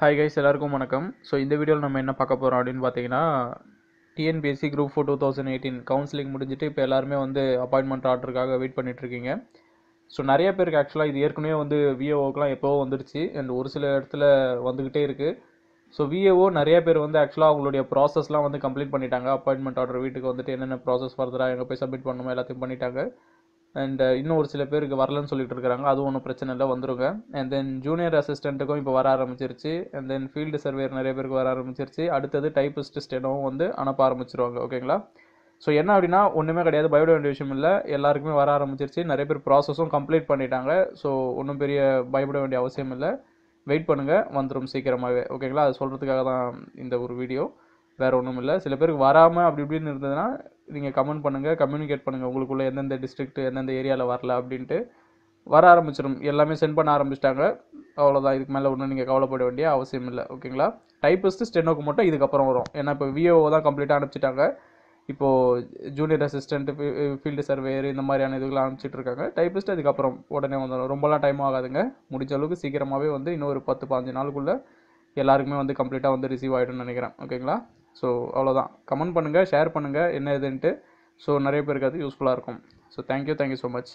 Hi guys எல்லாருக்கும் வணக்கம். So இந்த வீடியோவில் நம்ம என்ன பார்க்க போகிறோம் அப்படின்னு பார்த்தீங்கன்னா TNPSC group four two thousand eighteen counselling முடிஞ்சிட்டு இப்போ எல்லாருமே வந்து அப்பாயின்மெண்ட் ஆர்டருக்காக வெயிட் பண்ணிகிட்ருக்கீங்க இருக்கீங்க. ஸோ நிறைய பேருக்கு ஆக்சுவலாக இது ஏற்கனவே வந்து விஏஓக்கெலாம் எப்போவோ வந்துடுச்சு அண்ட் ஒரு சில இடத்துல வந்துக்கிட்டே இருக்குது ஸோ விஏஓ நிறைய பேர் வந்து ஆக்சுவலாக அவங்களுடைய ப்ராசஸ்லாம் வந்து கம்ப்ளீட் பண்ணிட்டாங்க. அப்பாயின்மெண்ட் ஆர்டர் வீட்டுக்கு வந்துட்டு என்னென்ன ப்ராசஸ் ஃபர்தராக எங்கே போய் சப்மிட் பண்ணணுமோ எல்லாத்தையும் பண்ணிட்டாங்க. அண்ட் uh, இன்னும் ஒரு சில பேருக்கு வரலன்னு சொல்லிட்டு இருக்காங்க அது ஒன்றும் பிரச்சனை இல்லை வந்துருங்க. அண்ட் தென் ஜூனியர் அசிஸ்டண்ட்டுக்கும் இப்போ வர ஆரம்பிச்சிருச்சு. அண்ட் தென் ஃபீல்டு சர்வேர் நிறைய பேருக்கு வர ஆரம்பிச்சிருச்சு. அடுத்தது டைப்பிஸ்ட் ஸ்டெனோவும் வந்து அனுப்ப ஆரம்பிச்சிருவாங்க. ஓகேங்களா ஸோ என்ன அப்படின்னா ஒன்றுமே கிடையாது. பயப்பட வேண்டிய விஷயம் இல்லை. எல்லாருக்குமே வர ஆரம்பிச்சிருச்சு. நிறைய பேர் ப்ராசஸும் கம்ப்ளீட் பண்ணிட்டாங்க. ஸோ ஒன்றும் பெரிய பயப்பட வேண்டிய அவசியம் இல்லை. வெயிட் பண்ணுங்கள் வந்துடும் சீக்கிரமாகவே ஓகேங்களா அது சொல்கிறதுக்காக தான் இந்த ஒரு வீடியோ வேறு ஒன்றும் இல்லை. சில பேருக்கு வராமல் அப்படி இப்படின்னு இருந்ததுன்னா நீங்கள் கமெண்ட் பண்ணுங்கள் கம்யூனிகேட் பண்ணுங்கள் உங்களுக்குள்ளே எந்தெந்த டிஸ்ட்ரிக்ட் எந்தெந்த ஏரியாவில் வரல அப்படின்ட்டு வர ஆரம்பிச்சிடும் எல்லாமே சென்ட் பண்ண ஆரம்பிச்சிட்டாங்க. அவ்வளோதான் இதுக்கு மேலே ஒன்றும் நீங்கள் கவலைப்பட வேண்டிய அவசியம் இல்லை. ஓகேங்களா டைப்பிஸ்ட்டு ஸ்டெனோக்கு மட்டும் இதுக்கப்புறம் வரும். ஏன்னா இப்போ விஓ தான் கம்ப்ளீட்டாக அனுப்பிச்சிட்டாங்க. இப்போது ஜூனியர் அசிஸ்டண்ட் ஃபீல்டு சர்வேயர் இந்த மாதிரியான இதுகளை அனுப்பிச்சிட்டு இருக்காங்க. டைப்பிஸ்ட் அதுக்கப்புறம் உடனே வந்துடும் ரொம்பலாம் டைம் ஆகாதுங்க. முடிஞ்ச அளவுக்கு சீக்கிரமாகவே வந்து இன்னும் ஒரு பத்து பாஞ்சு நாளுக்குள்ளே எல்லாருக்குமே வந்து கம்ப்ளீட்டாக வந்து ரிசீவ் ஆகிடும்னு நினைக்கிறேன். ஓகேங்களா ஸோ அவ்வளோதான் கமெண்ட் பண்ணுங்கள் ஷேர் பண்ணுங்கள் என்ன இதுன்ட்டு ஸோ நிறைய பேருக்கு அது யூஸ்ஃபுல்லாக இருக்கும். So thank you thank you so much